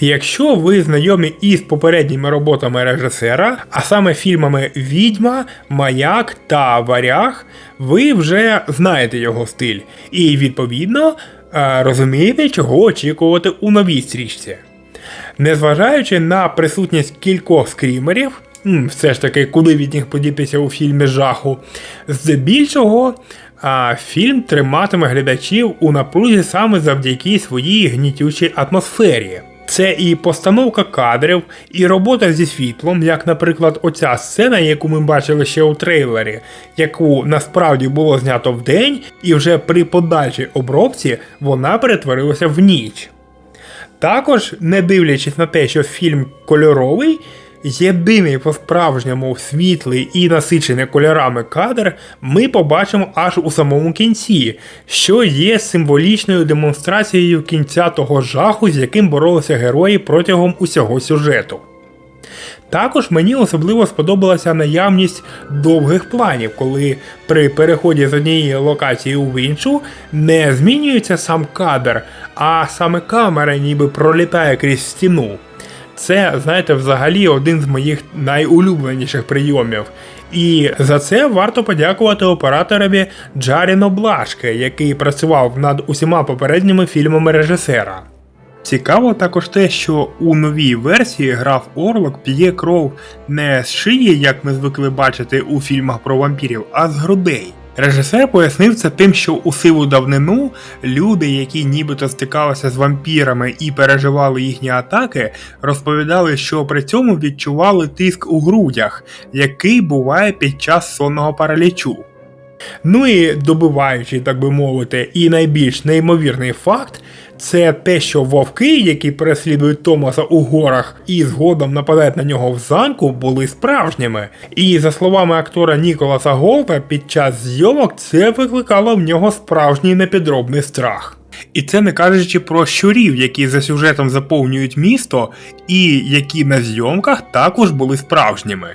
Якщо ви знайомі із попередніми роботами режисера, а саме фільмами Відьма, Маяк та Варяг, ви вже знаєте його стиль, і відповідно е, розумієте, чого очікувати у новій стрічці. Незважаючи на присутність кількох скрімерів, все ж таки, куди від них подітися у фільмі жаху, здебільшого а, фільм триматиме глядачів у напрузі саме завдяки своїй гнітючій атмосфері. Це і постановка кадрів, і робота зі світлом, як, наприклад, оця сцена, яку ми бачили ще у трейлері, яку насправді було знято вдень, і вже при подальшій обробці вона перетворилася в ніч. Також, не дивлячись на те, що фільм кольоровий, єдиний по-справжньому світлий і насичений кольорами кадр ми побачимо аж у самому кінці, що є символічною демонстрацією кінця того жаху, з яким боролися герої протягом усього сюжету. Також мені особливо сподобалася наявність довгих планів, коли при переході з однієї локації в іншу не змінюється сам кадр, а саме камера ніби пролітає крізь стіну. Це, знаєте, взагалі один з моїх найулюбленіших прийомів. І за це варто подякувати операторові Джаріно Блашке, який працював над усіма попередніми фільмами режисера. Цікаво також те, що у новій версії граф Орлок п'є кров не з шиї, як ми звикли бачити у фільмах про вампірів, а з грудей. Режисер пояснив це тим, що у сиву давнину люди, які нібито стикалися з вампірами і переживали їхні атаки, розповідали, що при цьому відчували тиск у грудях, який буває під час сонного паралічу. Ну і добиваючи, так би мовити, і найбільш неймовірний факт, це те, що вовки, які переслідують Томаса у горах і згодом нападають на нього в замку, були справжніми. І за словами актора Ніколаса Голта, під час зйомок це викликало в нього справжній непідробний страх. І це не кажучи про щурів, які за сюжетом заповнюють місто, і які на зйомках також були справжніми.